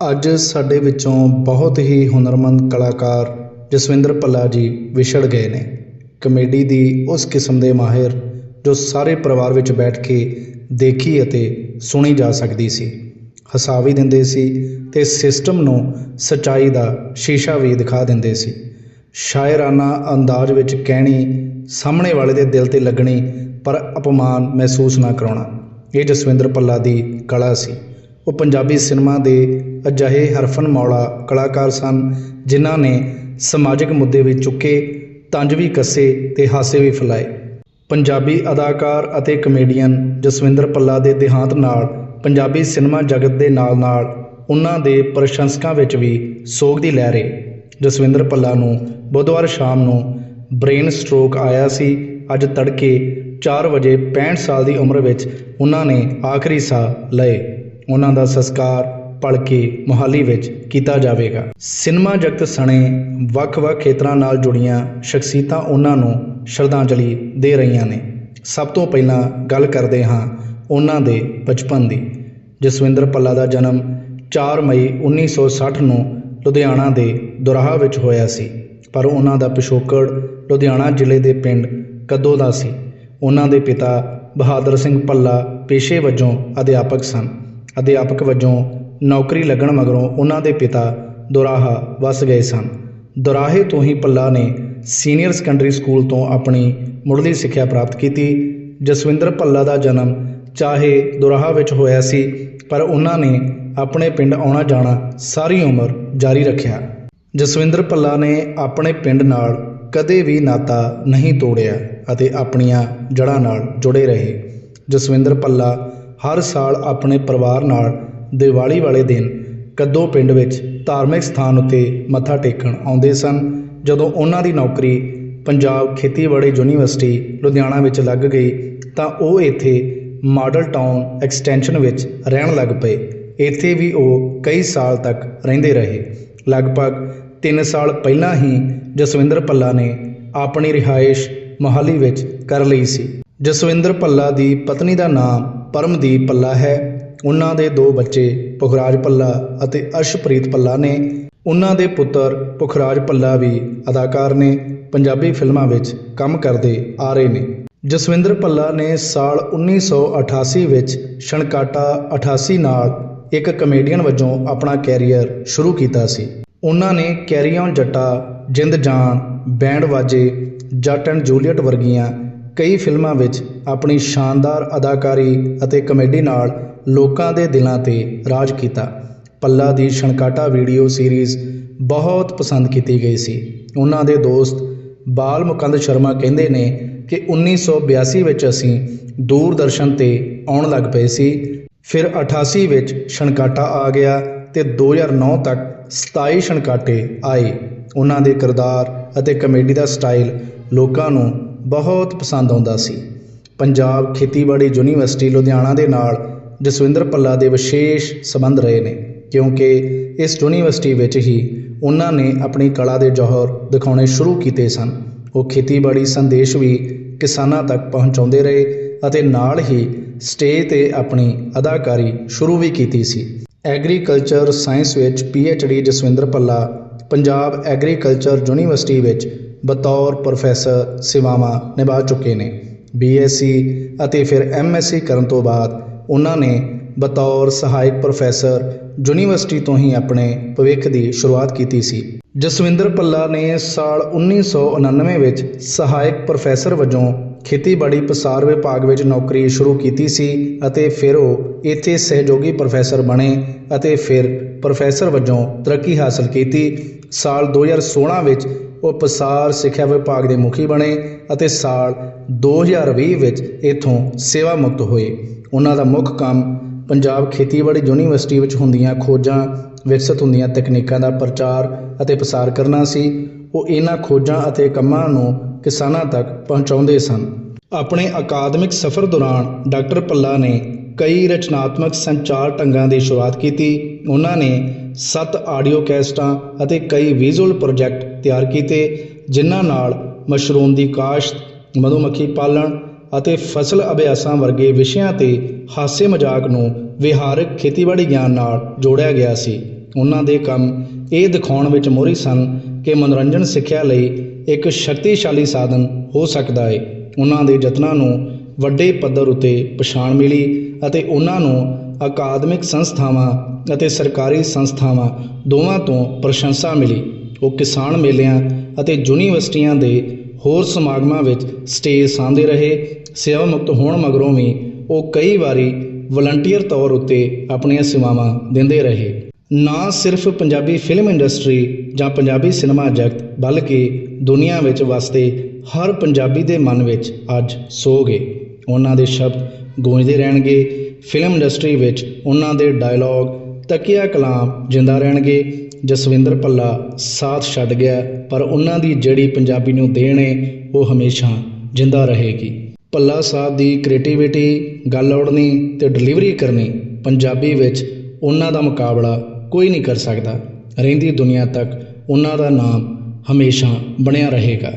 ਅੱਜ ਸਾਡੇ ਵਿੱਚੋਂ ਬਹੁਤ ਹੀ ਹੁਨਰਮੰਦ ਕਲਾਕਾਰ ਜਸਵਿੰਦਰ ਭੱਲਾ ਜੀ ਵਿਛੜ ਗਏ ਨੇ। ਕਮੇਡੀ ਦੀ ਉਸ ਕਿਸਮ ਦੇ ਮਾਹਿਰ ਜੋ ਸਾਰੇ ਪਰਿਵਾਰ ਵਿੱਚ ਬੈਠ ਕੇ ਦੇਖੀ ਅਤੇ ਸੁਣੀ ਜਾ ਸਕਦੀ ਸੀ। ਹਸਾ ਵੀ ਦਿੰਦੇ ਸੀ ਤੇ ਸਿਸਟਮ ਨੂੰ ਸਚਾਈ ਦਾ ਸ਼ੀਸ਼ਾ ਵੀ ਦਿਖਾ ਦਿੰਦੇ ਸੀ। ਸ਼ਾਇਰਾਨਾ ਅੰਦਾਜ਼ ਵਿੱਚ ਕਹਿਣੀ ਸਾਹਮਣੇ ਵਾਲੇ ਦੇ ਦਿਲ ਤੇ ਲੱਗਣੀ ਪਰ ਅਪਮਾਨ ਮਹਿਸੂਸ ਨਾ ਕਰਾਉਣਾ। ਇਹ ਜਸਵਿੰਦਰ ਭੱਲਾ ਦੀ ਕਲਾ ਸੀ। ਉਹ ਪੰਜਾਬੀ ਸਿਨੇਮਾ ਦੇ ਅਜਿਹੇ ਹਰਫਨ ਮੌਲਾ ਕਲਾਕਾਰ ਸਨ, ਜਿਨ੍ਹਾਂ ਨੇ ਸਮਾਜਿਕ ਮੁੱਦੇ ਵੀ ਚੁੱਕੇ, ਤੰਜ ਵੀ ਕੱਸੇ ਤੇ ਹਾਸੇ ਵੀ ਫੈਲਾਏ। ਪੰਜਾਬੀ ਅਦਾਕਾਰ ਅਤੇ ਕਮੇਡੀਅਨ ਜਸਵਿੰਦਰ ਭੱਲਾ ਦੇ ਦੇਹਾਂਤ ਨਾਲ ਪੰਜਾਬੀ ਸਿਨੇਮਾ ਜਗਤ ਦੇ ਨਾਲ-ਨਾਲ ਉਹਨਾਂ ਦੇ ਪ੍ਰਸ਼ੰਸਕਾਂ ਵਿੱਚ ਵੀ ਸੋਗ ਦੀ ਲਹਿਰ ਏ। ਜਸਵਿੰਦਰ ਭੱਲਾ ਨੂੰ ਬੁੱਧਵਾਰ ਸ਼ਾਮ ਨੂੰ ਬ੍ਰੇਨ ਸਟ੍ਰੋਕ ਆਇਆ ਸੀ। ਅੱਜ ਤੜਕੇ 4 ਵਜੇ 65 ਸਾਲ ਦੀ ਉਮਰ ਵਿੱਚ ਉਹਨਾਂ ਨੇ ਆਖਰੀ ਸਾਹ ਲਏ। ਉਹਨਾਂ ਦਾ ਸੰਸਕਾਰ ਭਲਕੇ ਮੁਹਾਲੀ ਵਿੱਚ ਕੀਤਾ ਜਾਵੇਗਾ। ਸਿਨੇਮਾ ਜਗਤ ਸਣੇ ਵੱਖ-ਵੱਖ ਖੇਤਰਾਂ ਨਾਲ ਜੁੜੀਆਂ ਸ਼ਖਸੀਅਤਾਂ ਉਹਨਾਂ ਨੂੰ ਸ਼ਰਧਾਂਜਲੀ ਦੇ ਰਹੀਆਂ ਨੇ। ਸਭ ਤੋਂ ਪਹਿਲਾਂ ਗੱਲ ਕਰਦੇ ਹਾਂ ਉਹਨਾਂ ਦੇ ਬਚਪਨ ਦੀ। ਜਸਵਿੰਦਰ ਭੱਲਾ ਦਾ ਜਨਮ 4 ਮਈ 1960 ਨੂੰ ਲੁਧਿਆਣਾ ਦੇ ਦੁਰਾਹਾ ਵਿੱਚ ਹੋਇਆ ਸੀ, ਪਰ ਉਹਨਾਂ ਦਾ ਪਿਛੋਕੜ ਲੁਧਿਆਣਾ ਜ਼ਿਲ੍ਹੇ ਦੇ ਪਿੰਡ ਕੱਦੋ ਦਾ ਸੀ। ਉਹਨਾਂ ਦੇ ਪਿਤਾ ਬਹਾਦਰ ਸਿੰਘ ਭੱਲਾ ਪੇਸ਼ੇ ਵਜੋਂ ਅਧਿਆਪਕ ਸਨ। ਅਧਿਆਪਕ ਵਜੋਂ ਨੌਕਰੀ ਲੱਗਣ ਮਗਰੋਂ ਉਹਨਾਂ ਦੇ ਪਿਤਾ ਦੁਰਾਹਾ ਵਸ ਗਏ ਸਨ। ਦੁਰਾਹੇ ਤੋਂ ਹੀ ਭੱਲਾ ਨੇ ਸੀਨੀਅਰ ਸੈਕੰਡਰੀ ਸਕੂਲ ਤੋਂ ਆਪਣੀ ਮੁੱਢਲੀ ਸਿੱਖਿਆ ਪ੍ਰਾਪਤ ਕੀਤੀ। ਜਸਵਿੰਦਰ ਭੱਲਾ ਦਾ ਜਨਮ ਚਾਹੇ ਦੁਰਾਹਾ ਵਿੱਚ ਹੋਇਆ ਸੀ, ਪਰ ਉਹਨਾਂ ਨੇ ਆਪਣੇ ਪਿੰਡ ਆਉਣਾ ਜਾਣਾ ਸਾਰੀ ਉਮਰ ਜਾਰੀ ਰੱਖਿਆ। ਜਸਵਿੰਦਰ ਭੱਲਾ ਨੇ ਆਪਣੇ ਪਿੰਡ ਨਾਲ ਕਦੇ ਵੀ ਨਾਤਾ ਨਹੀਂ ਤੋੜਿਆ ਅਤੇ ਆਪਣੀਆਂ ਜੜ੍ਹਾਂ ਨਾਲ ਜੁੜੇ ਰਹੇ। ਜਸਵਿੰਦਰ ਭੱਲਾ ਹਰ ਸਾਲ ਆਪਣੇ ਪਰਿਵਾਰ ਨਾਲ ਦੀਵਾਲੀ ਵਾਲੇ ਦਿਨ ਕੱਦੋ ਪਿੰਡ ਵਿੱਚ ਧਾਰਮਿਕ ਸਥਾਨ ਉੱਤੇ ਮੱਥਾ ਟੇਕਣ ਆਉਂਦੇ ਸਨ। ਜਦੋਂ ਉਹਨਾਂ ਦੀ ਨੌਕਰੀ ਪੰਜਾਬ ਖੇਤੀਬਾੜੀ ਯੂਨੀਵਰਸਿਟੀ ਲੁਧਿਆਣਾ ਵਿੱਚ ਲੱਗ ਗਈ ਤਾਂ ਉਹ ਇੱਥੇ ਮਾਡਲ ਟਾਊਨ ਐਕਸਟੈਂਸ਼ਨ ਵਿੱਚ ਰਹਿਣ ਲੱਗ ਪਏ। ਇੱਥੇ ਵੀ ਉਹ ਕਈ ਸਾਲ ਤੱਕ ਰਹਿੰਦੇ ਰਹੇ। ਲਗਭਗ 3 ਸਾਲ ਪਹਿਲਾਂ ਹੀ ਜਸਵਿੰਦਰ ਭੱਲਾ ਨੇ ਆਪਣੀ ਰਿਹਾਇਸ਼ ਮੋਹਾਲੀ ਵਿੱਚ ਕਰ ਲਈ ਸੀ। ਜਸਵਿੰਦਰ ਭੱਲਾ ਦੀ ਪਤਨੀ ਦਾ ਨਾਮ ਪਰਮਦੀਪ ਭੱਲਾ ਹੈ। ਉਹਨਾਂ ਦੇ ਦੋ ਬੱਚੇ ਪੁਖਰਾਜ ਭੱਲਾ ਅਤੇ ਅਰਸ਼ਪ੍ਰੀਤ ਭੱਲਾ ਨੇ। ਉਹਨਾਂ ਦੇ ਪੁੱਤਰ ਪੁਖਰਾਜ ਭੱਲਾ ਵੀ ਅਦਾਕਾਰ ਨੇ। ਪੰਜਾਬੀ ਫਿਲਮਾਂ ਵਿੱਚ ਕੰਮ ਕਰਦੇ ਆ ਰਹੇ ਨੇ। ਜਸਵਿੰਦਰ ਭੱਲਾ ਨੇ ਸਾਲ 1988 ਵਿੱਚ ਛਣਕਾਟਾ 88 ਨਾਲ ਇੱਕ ਕਮੇਡੀਅਨ ਵਜੋਂ ਆਪਣਾ ਕੈਰੀਅਰ ਸ਼ੁਰੂ ਕੀਤਾ ਸੀ। ਉਹਨਾਂ ਨੇ ਕੈਰੀ ਔਨ ਜੱਟਾ, ਜਿੰਦ ਜਾਨ, ਬੈਂਡ ਵਾਜੇ, ਜੱਟ ਐਂਡ ਜੂਲੀਅਟ ਵਰਗੀਆਂ ਕਈ ਫਿਲਮਾਂ ਵਿੱਚ ਆਪਣੀ ਸ਼ਾਨਦਾਰ ਅਦਾਕਾਰੀ ਅਤੇ ਕਮੇਡੀ ਨਾਲ ਲੋਕਾਂ ਦੇ ਦਿਲਾਂ ਤੇ ਰਾਜ ਕੀਤਾ। ਪੱਲਾ ਦੀ ਛਣਕਾਟਾ ਵੀਡੀਓ ਸੀਰੀਜ਼ ਬਹੁਤ ਪਸੰਦ ਕੀਤੀ ਗਈ ਸੀ। ਉਹਨਾਂ ਦੇ ਦੋਸਤ ਬਾਲ ਮੁਕੰਦ ਸ਼ਰਮਾ ਕਹਿੰਦੇ ਨੇ ਕਿ 1982 ਵਿੱਚ ਅਸੀਂ ਦੂਰਦਰਸ਼ਨ ਤੇ ਆਉਣ ਲੱਗ ਪਏ ਸੀ। ਫਿਰ 88 ਵਿੱਚ ਛਣਕਾਟਾ ਆ ਗਿਆ ਤੇ 2009 ਤੱਕ 27 ਛਣਕਾਟੇ ਆਏ। ਉਹਨਾਂ ਦੇ ਕਿਰਦਾਰ ਅਤੇ ਕਮੇਡੀ ਦਾ ਸਟਾਈਲ ਲੋਕਾਂ ਨੂੰ ਬਹੁਤ ਪਸੰਦ ਆਉਂਦਾ ਸੀ। ਪੰਜਾਬ ਖੇਤੀਬਾੜੀ ਯੂਨੀਵਰਸਿਟੀ ਲੁਧਿਆਣਾ ਦੇ ਨਾਲ ਜਸਵਿੰਦਰ ਭੱਲਾ ਦੇ ਵਿਸ਼ੇਸ਼ ਸਬੰਧ ਰਹੇ ਨੇ, ਕਿਉਂਕਿ ਇਸ ਯੂਨੀਵਰਸਿਟੀ ਵਿੱਚ ਹੀ ਉਹਨਾਂ ਨੇ ਆਪਣੀ ਕਲਾ ਦੇ ਜੌਹਰ ਦਿਖਾਉਣੇ ਸ਼ੁਰੂ ਕੀਤੇ ਸਨ। ਉਹ ਖੇਤੀਬਾੜੀ ਸੰਦੇਸ਼ ਵੀ ਕਿਸਾਨਾਂ ਤੱਕ ਪਹੁੰਚਾਉਂਦੇ ਰਹੇ ਅਤੇ ਨਾਲ ਹੀ ਸਟੇਜ ਤੇ ਆਪਣੀ ਅਦਾਕਾਰੀ ਸ਼ੁਰੂ ਵੀ ਕੀਤੀ ਸੀ। ਐਗਰੀਕਲਚਰ ਸਾਇੰਸ ਵਿੱਚ D Jaswinder Bhalla Punjab agriculture university ਵਿੱਚ ਬਤੌਰ ਪ੍ਰੋਫੈਸਰ ਸੇਵਾਵਾਂ ਨਿਭਾ ਚੁੱਕੇ ਨੇ। ਬੀਐਸਸੀ ਅਤੇ ਫਿਰ ਐਮਐਸਸੀ ਕਰਨ ਤੋਂ ਬਾਅਦ ਉਹਨਾਂ ਨੇ ਬਤੌਰ ਸਹਾਇਕ ਪ੍ਰੋਫੈਸਰ ਯੂਨੀਵਰਸਿਟੀ ਤੋਂ ਹੀ ਆਪਣੇ ਭਵਿੱਖ ਦੀ ਸ਼ੁਰੂਆਤ ਕੀਤੀ ਸੀ। ਜਸਵਿੰਦਰ ਭੱਲਾ ਨੇ ਸਾਲ 1999 ਵਿੱਚ ਸਹਾਇਕ ਪ੍ਰੋਫੈਸਰ ਵਜੋਂ ਖੇਤੀਬਾੜੀ ਪਸਾਰ ਵਿਭਾਗ ਵਿੱਚ ਨੌਕਰੀ ਸ਼ੁਰੂ ਕੀਤੀ ਸੀ ਅਤੇ ਫਿਰ ਉਹ ਇੱਥੇ ਸਹਿਯੋਗੀ ਪ੍ਰੋਫੈਸਰ ਬਣੇ ਅਤੇ ਫਿਰ ਪ੍ਰੋਫੈਸਰ ਵਜੋਂ ਤਰੱਕੀ ਹਾਸਲ ਕੀਤੀ। ਸਾਲ 2016 ਵਿੱਚ ਉਹ ਪਸਾਰ ਸਿੱਖਿਆ ਵਿਭਾਗ ਦੇ ਮੁਖੀ ਬਣੇ ਅਤੇ ਸਾਲ 2020 ਵਿੱਚ ਇਥੋਂ ਸੇਵਾ ਮੁਕਤ ਹੋਏ। ਉਹਨਾਂ ਦਾ ਮੁੱਖ ਕੰਮ ਪੰਜਾਬ ਖੇਤੀਬਾੜੀ ਯੂਨੀਵਰਸਿਟੀ ਵਿੱਚ ਹੁੰਦੀਆਂ ਖੋਜਾਂ, ਵਿਕਸਿਤ ਹੁੰਦੀਆਂ ਤਕਨੀਕਾਂ ਦਾ ਪ੍ਰਚਾਰ ਅਤੇ ਪਸਾਰ ਕਰਨਾ ਸੀ। ਉਹ ਇਹਨਾਂ ਖੋਜਾਂ ਅਤੇ ਕੰਮਾਂ ਨੂੰ ਕਿਸਾਨਾਂ ਤੱਕ ਪਹੁੰਚਾਉਂਦੇ ਸਨ। ਆਪਣੇ ਅਕਾਦਮਿਕ ਸਫ਼ਰ ਦੌਰਾਨ ਡਾਕਟਰ ਪੱਲਾ ਨੇ ਕਈ ਰਚਨਾਤਮਕ ਸੰਚਾਰ ਢੰਗਾਂ ਦੀ ਸ਼ੁਰੂਆਤ ਕੀਤੀ। ਉਹਨਾਂ ਨੇ ਸੱਤ ਆਡੀਓ ਕੈਸਟਾਂ ਅਤੇ ਕਈ ਵਿਜ਼ੂਅਲ ਪ੍ਰੋਜੈਕਟ ਤਿਆਰ ਕੀਤੇ, ਜਿਨ੍ਹਾਂ ਨਾਲ ਮਸ਼ਰੂਮ ਦੀ ਕਾਸ਼ਤ, ਮਧੂਮੱਖੀ ਪਾਲਣ ਅਤੇ ਫਸਲ ਅਭਿਆਸਾਂ ਵਰਗੇ ਵਿਸ਼ਿਆਂ ਤੇ ਹਾਸੇ ਮਜ਼ਾਕ ਨੂੰ ਵਿਹਾਰਕ ਖੇਤੀਬਾੜੀ ਗਿਆਨ ਨਾਲ ਜੋੜਿਆ ਗਿਆ ਸੀ। ਉਹਨਾਂ ਦੇ ਕੰਮ ਇਹ ਦਿਖਾਉਣ ਵਿੱਚ ਮੋਹਰੀ ਸਨ ਕਿ ਮਨੋਰੰਜਨ ਸਿੱਖਿਆ ਲਈ ਇੱਕ ਸ਼ਕਤੀਸ਼ਾਲੀ ਸਾਧਨ ਹੋ ਸਕਦਾ ਹੈ ਉਹਨਾਂ ਦੇ ਯਤਨਾਂ ਨੂੰ ਵੱਡੇ ਪੱਧਰ ਉਤੇ ਪਛਾਣ ਮਿਲੀ ਅਤੇ ਉਹਨਾਂ ਨੂੰ ਅਕਾਦਮਿਕ ਸੰਸਥਾਵਾਂ ਅਤੇ ਸਰਕਾਰੀ ਸੰਸਥਾਵਾਂ ਦੋਵਾਂ ਤੋਂ ਪ੍ਰਸ਼ੰਸਾ ਮਿਲੀ। ਉਹ ਕਿਸਾਨ ਮੇਲਿਆਂ ਅਤੇ ਯੂਨੀਵਰਸਿਟੀਆਂ ਦੇ ਹੋਰ ਸਮਾਗਮਾਂ ਵਿੱਚ ਸਟੇਜ ਸਾਂਭਦੇ ਰਹੇ, ਸੇਵਾ ਮੁਕਤ ਹੋਣ ਮਗਰੋਂ ਵੀ ਉਹ ਕਈ ਵਾਰੀ ਵਲੰਟੀਅਰ ਤੌਰ ਉੱਤੇ ਆਪਣੀਆਂ ਸੇਵਾਵਾਂ ਦਿੰਦੇ ਰਹੇ। ਨਾ ਸਿਰਫ ਪੰਜਾਬੀ ਫਿਲਮ ਇੰਡਸਟਰੀ ਜਾਂ ਪੰਜਾਬੀ ਸਿਨੇਮਾ ਜਗਤ, ਬਲਕਿ ਦੁਨੀਆ ਵਿੱਚ ਵਸਦੇ ਹਰ ਪੰਜਾਬੀ ਦੇ ਮਨ ਵਿੱਚ ਅੱਜ ਸੋ ਗਏ ਉਹਨਾਂ ਦੇ ਸ਼ਬਦ ਗੂੰਜਦੇ ਰਹਿਣਗੇ। ਫਿਲਮ ਇੰਡਸਟਰੀ ਵਿੱਚ ਉਹਨਾਂ ਦੇ ਡਾਇਲੌਗ ਤਕੀਆ ਕਲਾਮ ਜਿੰਦਾ ਰਹਿਣਗੇ। ਜਸਵਿੰਦਰ ਭੱਲਾ ਸਾਥ ਛੱਡ ਗਿਆ, ਪਰ ਉਹਨਾਂ ਦੀ ਜਿਹੜੀ ਪੰਜਾਬੀ ਨੂੰ ਦੇਣ ਹੈ, ਉਹ ਹਮੇਸ਼ਾ ਜਿੰਦਾ ਰਹੇਗੀ। ਭੱਲਾ ਸਾਹਿਬ ਦੀ ਕ੍ਰੀਏਟੀਵਿਟੀ ਗੱਲ ਔੜਨੀ ਤੇ ਡਿਲੀਵਰੀ ਕਰਨੀ ਪੰਜਾਬੀ ਵਿੱਚ ਉਹਨਾਂ ਦਾ ਮੁਕਾਬਲਾ ਕੋਈ ਨਹੀਂ ਕਰ ਸਕਦਾ। ਰਹਿੰਦੀ ਦੁਨੀਆ ਤੱਕ ਉਹਨਾਂ ਦਾ ਨਾਮ ਹਮੇਸ਼ਾ ਬਣਿਆ ਰਹੇਗਾ।